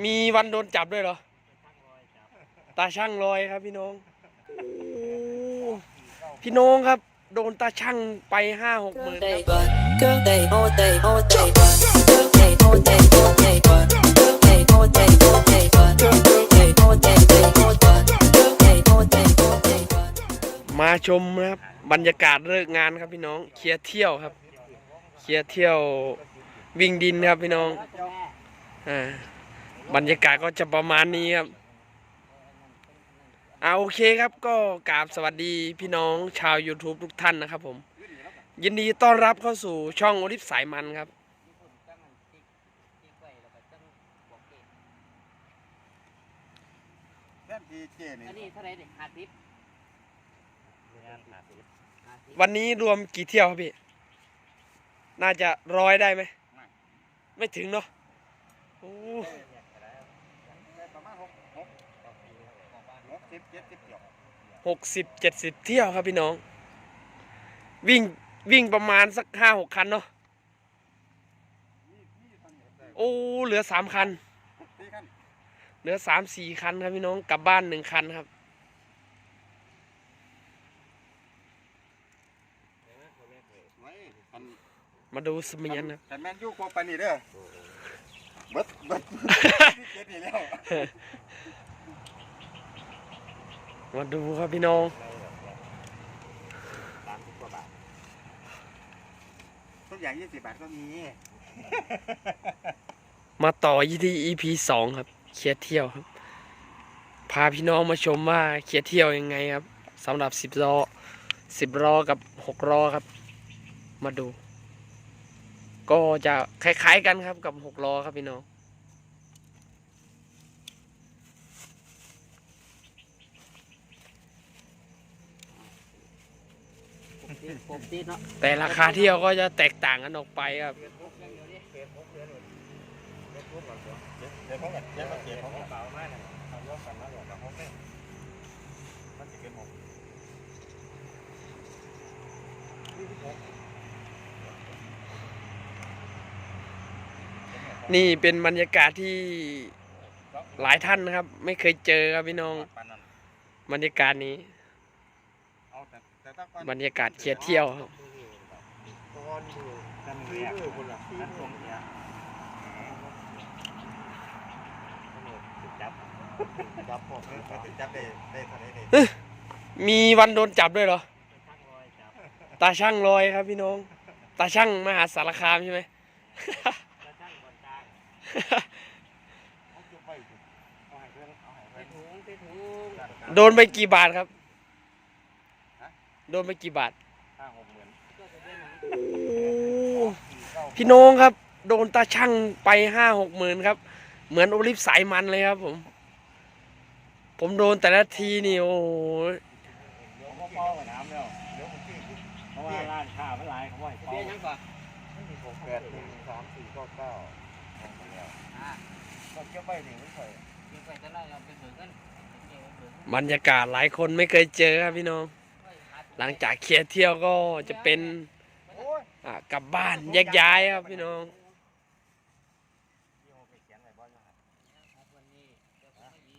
มีวันโดนจับด้วยเหรอ ตาช่างลอยครับพี่น้องโอ้พี่น้องครับ โดนตาช่างไปห้าหกหมื่นครับ มาชมนะครับ บรรยากาศเลิกงานครับพี่น้อง เคลียร์เที่ยวครับ เคลียร์เที่ยววิ่งดินครับพี่น้อง อ่า บรรยากาศก็จะประมาณนี้ครับอ่าโอเคครับก็กราบสวัสดีพี่น้องชาว YouTube ทุกท่านนะครับผม ยินดีต้อนรับเข้าสู่ช่องโอลิฟสายมันครับแท่นทีเจนี่อันนี้เท่าไหรเด็กห้าสิบวันนี้รวมกี่เที่ยวครับพี่ น่าจะร้อยได้ไหม ไม่ถึงเนาะโอ้ ได้ประมาณหกหกหก สิบเจ็ดสิบเกี่ยวหกสิบเจ็ดสิบเที่ยวครับพี่น้อง วิ่งวิ่งประมาณสักห้าหกคันเนาะโอ้เหลือสามคัน สี่ขั้นเหลือสามสี่คันครับพี่น้องกลับบ้านหนึ่งคันครับ ไว้คันมาดูเสมียนครับคันแมนยูโคปานนี่เด้อเบิดเบิดเจ็ดนี่แล้ว มาดูครับพี่น้องทุกอย่างยี่สิบบาทก็มี มาต่อยี่ที่ EP สองครับ เคลียร์เที่ยวครับ พาพี่น้องมาชมว่าเคลียร์เที่ยวยังไงครับสำหรับสิบล้อสิบล้อกับหกล้อครับ มาดู ก็จะคล้ายๆกันครับกับหกล้อครับพี่น้อง ผมตีเนาะ แต่ราคาเที่ยวก็จะแตกต่างกันออกไปครับนี่เป็นบรรยากาศที่หลายท่านนะครับ ไม่เคยเจอครับพี่น้อง บรรยากาศนี้ เอาแต่แต่ถ้าก่อน บรรยากาศเคลียร์เที่ยวครับก้อนมือนั่นมือคนละนั่นตรงเนี้ยจับจับพวกนี้เขาจะจับได้ได้เท่าไหร่ได้มีวันโดนจับด้วยเหรอ ตาช่างลอยครับพี่น้อง ตาช่างมหาสารคามใช่ไหมเขาจุดไปเอาให้เพื่อนเอาให้เพื่อนถุงตีถุงโดนไปกี่บาทครับ โดนไปกี่บาทห้าหกหมื่นก็จะได้หนังพี่น้องครับ โดนตาช่างไปห้าหกหมื่นครับ เหมือนโอลิฟสายมันเลยครับผม ผมโดนแต่ละทีนี่โอ้โหเดี๋ยวเขาเป้ากับน้ำแล้วเดี๋ยวผมขี้เพราะว่าร้านค้ามันหลายเขาไหวเบี้ยยังก่อนหกแปดหนึ่งสามสี่เก้าเก้าของมันแล้วอ่าก็เกี่ยวไปนี่ไม่ใช่เบี้ยไปจะไล่เราไปเบิกกันเบี้ยเบิกบรรยากาศหลายคนไม่เคยเจอครับพี่น้อง หลังจากเคลียร์เที่ยวก็จะเป็นโอ้ยอ่ากลับบ้านแยกย้ายครับพี่น้องยี่ห้อไปเขียนไว้บ้างนะครับวันนี้เดี๋ยวผมไม่ยี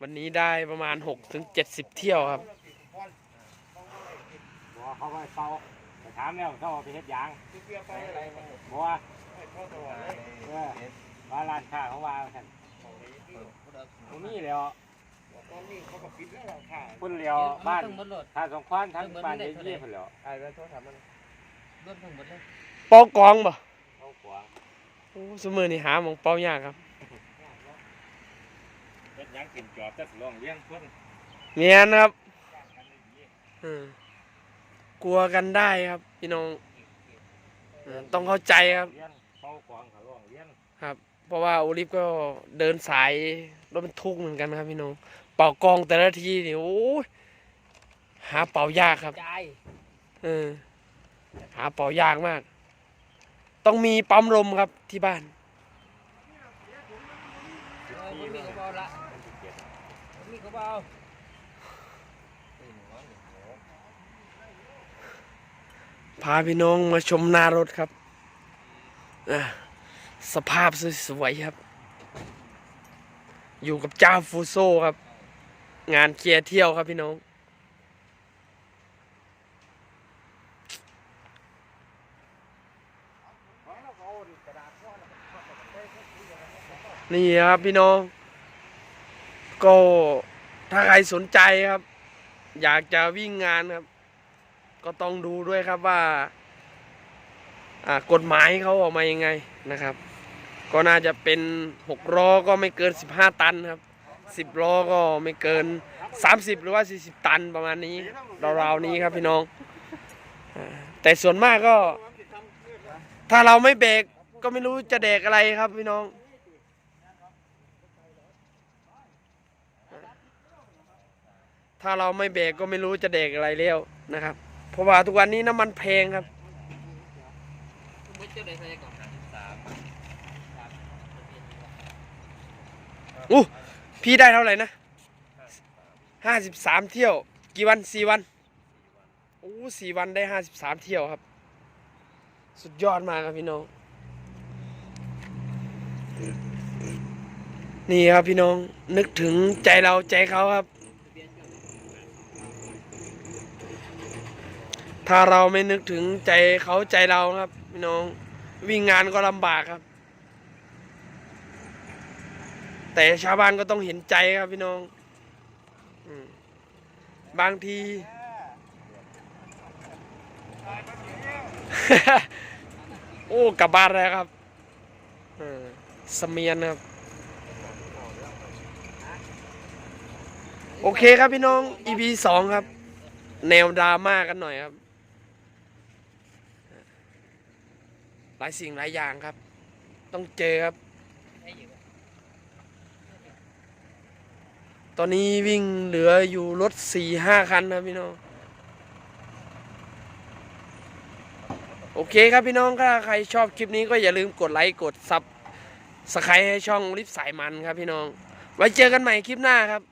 วันนี้ได้ประมาณ6ถึง70 เที่ยวครับบัวเขาไปเฝ้าไปถามแล้วเขาเอาไปเฮ็ดยางเกี่ยวไปอะไรมันบัวไม่พอตัวเลยเออว่าร้านค้าเขาว่าท่านตรงนี้แล้ว ตอนนี้เขาก็ปิดแล้วค่ะพุ่นเลี้ยวบ้านทั้งหมดเลยท่าสงควานทั้งบ้านเยี่ยพุ่นแล้วไอ้เรื่องโทรศัพท์มันรวมทั้งหมดเลยเป้ากองบ่เขาขวางโอ้สมือนี่หาหมองเป้ายากครับเฮ็ดยางกินจอบแต่ลองเลี้ยงเพิ่นเมียนครับอืมกลัวกันได้ครับ พี่น้องเออต้องเข้าใจครับเลี้ยงเขาขวางเขาลองเลี้ยงเพราะว่าโอลิฟก็เดินสายรถบรรทุกเหมือนกันครับพี่น้อง เป่ากองแต่ละทีนี่โอ้ยหาเป่ายากครับจ่ายเออหาเป่ายากมาก ต้องมีปั๊มลมครับที่บ้านเออผมมีกระเป๋าละผมมีกระเป๋าพาพี่น้องมาชมหน้ารถครับอะสภาพสวยๆครับ อยู่กับเจ้าฟูโซครับ งานเคลียร์เที่ยวครับพี่น้อง นี่ครับพี่น้อง ก็ถ้าใครสนใจครับ อยากจะวิ่งงานครับ ก็ต้องดูด้วยครับว่า กฎหมายเขาออกมายังไงนะครับ ก็น่าจะเป็นหกล้อก็ไม่เกิน15ตันครับ สิบล้อก็ไม่เกิน30หรือว่า40ตันประมาณนี้ราวๆนี้ครับพี่น้องอ่าแต่ส่วนมากก็ ถ้าเราไม่เบรกก็ไม่รู้จะเดกอะไรครับพี่น้อง ถ้าเราไม่เบรกก็ไม่รู้จะเดกอะไรแล้วนะครับ เพราะว่าทุกวันนี้น้ำมันแพงครับมุดเจ้าใดใส่ก่อนอู้ พี่ได้เท่าไหร่นะห้าสิบสามเที่ยว กี่วันสี่วันโอ้สี่วันได้ห้าสิบสามเที่ยวครับ สุดยอดมากครับพี่น้อง นี่ครับพี่น้องนึกถึงใจเราใจเขาครับ ถ้าเราไม่นึกถึงใจเขาใจเราครับ พี่น้องวิ่งงานก็ลำบากครับ แต่ชาวบ้านก็ต้องเห็นใจครับพี่น้องบางที โอ้กลับบ้านแล้วครับสมียนครับ โอเคครับพี่น้อง EP สองครับ แนวดราม่ากันหน่อยครับ หลายสิ่งหลายอย่างครับ ต้องเจอครับ ตอนนี้วิ่งเหลืออยู่รถสี่ห้าคันนะพี่น้อง โอเคครับพี่น้องถ้าใครชอบคลิปนี้ก็อย่าลืมกดไลค์กดซับสไครต์ให้ช่องลิฟสายมันครับพี่น้อง ไว้เจอกันใหม่คลิปหน้าครับ